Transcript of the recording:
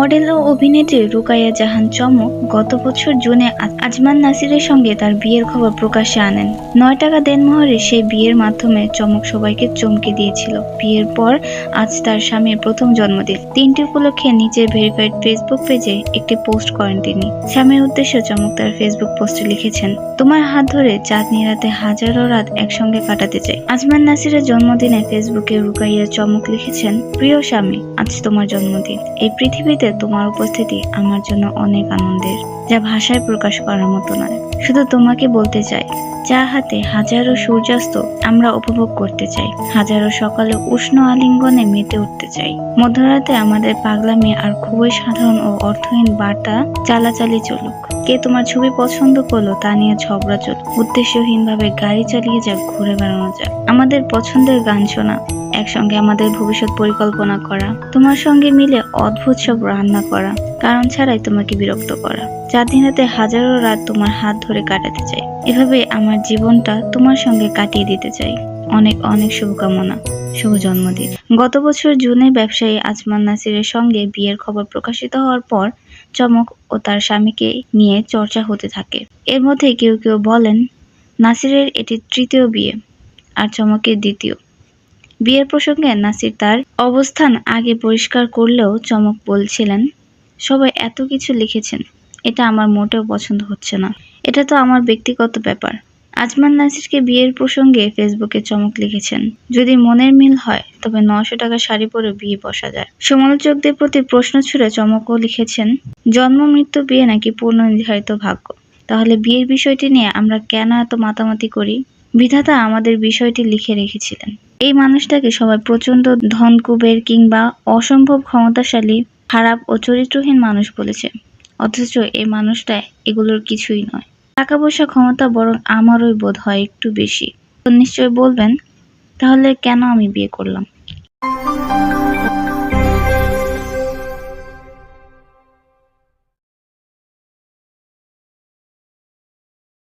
Model ও অভিনেত্রী রুকাইয়া জাহান চমক গত বছর জুনে আজমান নাসিরের সঙ্গে তার বিয়ের খবর প্রকাশ্যে আনেন। নয় টাকা দেনমোহরে সেই বিয়ের মাধ্যমে চমক সবাইকে চমকে দিয়েছিল। বিয়ের পর আজ তার স্বামীর প্রথম জন্মদিন। তিনটি উপলক্ষে নিজের ভেরিফাইড ফেসবুক পেজে একটি পোস্ট করেন তিনি। স্বামীর উদ্দেশ্যে চমক তার ফেসবুক পোস্টে লিখেছেন, তোমার হাত ধরে চাঁদনি রাতে হাজারো রাত একসঙ্গে কাটাতে চাই। আজমান নাসিরের জন্মদিনে ফেসবুকে রুকাইয়া চমক লিখেছেন, প্রিয় স্বামী আজ তোমার জন্মদিন। এই পৃথিবীতে তোমার উপস্থিতি আমার জন্য অনেক আনন্দের, যা ভাষায় প্রকাশ করার মতো নয়। শুধু তোমাকে বলতে চাই চা হাতে হাজারো সূর্যাস্ত আমরা উপভোগ করতে চাই। হাজারো সকালে উষ্ণ আলিঙ্গনে মেতে উঠতে চাই। মধ্যরাতে আমাদের পাগলামি আর খুবই সাধারণ ও অর্থহীন বার্তা চালাচালি চলুক। কে তোমার ছবি পছন্দ করল তা নিয়ে ঝগড়া চলুক উদ্দেশ্যহীন ভাবে গাড়ি চালিয়ে যাক, ঘুরে বেড়ানো যাক। আমাদের পছন্দের গান শোনা, একসঙ্গে আমাদের ভবিষ্যৎ পরিকল্পনা করা, তোমার সঙ্গে মিলে অদ্ভুত সব রান্না করা, কারণ ছাড়াই তোমাকে বিরক্ত করা। চার দিন হাজারো রাত তোমার হাত ধরে কাটাতে চাই। এভাবে আমার জীবনটা তোমার সঙ্গে কাটিয়ে দিতে চাই। অনেক অনেক শুভকামনা, শুভ জন্মদিন। গত বছর জুনে ব্যবসায়ী আজমান নাসিরের সঙ্গে বিয়ের খবর প্রকাশিত হওয়ার পর চমক ও তার স্বামীকে নিয়ে চর্চা হতে থাকে। এর মধ্যে কেউ কেউ বলেন, নাসিরের এটি তৃতীয় বিয়ে আর চমকের দ্বিতীয়। বিয়ের প্রসঙ্গে নাসির তার অবস্থান আগে পরিষ্কার করলেও চমক বলছিলেন, সবাই এত কিছু লিখেছেন, এটা আমার মোটেও পছন্দ হচ্ছে না। এটা তো আমার ব্যক্তিগত ব্যাপার। আজমান নাসিরকে বিয়ের প্রসঙ্গে ফেসবুকে চমক লিখেছেন। যদি মনের মিল হয়, তবে নশো টাকা শাড়ি পরে বিয়ে বসা যায়। সমালোচকদের প্রতি প্রশ্ন ছুড়ে চমকও লিখেছেন, জন্ম, মৃত্যু, বিয়ে নাকি পূর্ণ নির্ধারিত ভাগ্য? তাহলে বিয়ের বিষয়টি নিয়ে আমরা কেন এত মাতামাতি করি? বিধাতা আমাদের বিষয়টি লিখে রেখেছিলেন। এই মানুষটাকে সবাই প্রচণ্ড ধন কুবের কিংবা অসম্ভব ক্ষমতাশালী, খারাপ ও চরিত্রহীন মানুষ বলেছে। অথচ এই মানুষটা এগুলোর কিছুই নয়। টাকা পয়সা ক্ষমতা বরং আমারই বোধ হয় একটু বেশি। তো নিশ্চয় বলবেন, তাহলে কেন আমি বিয়ে করলাম?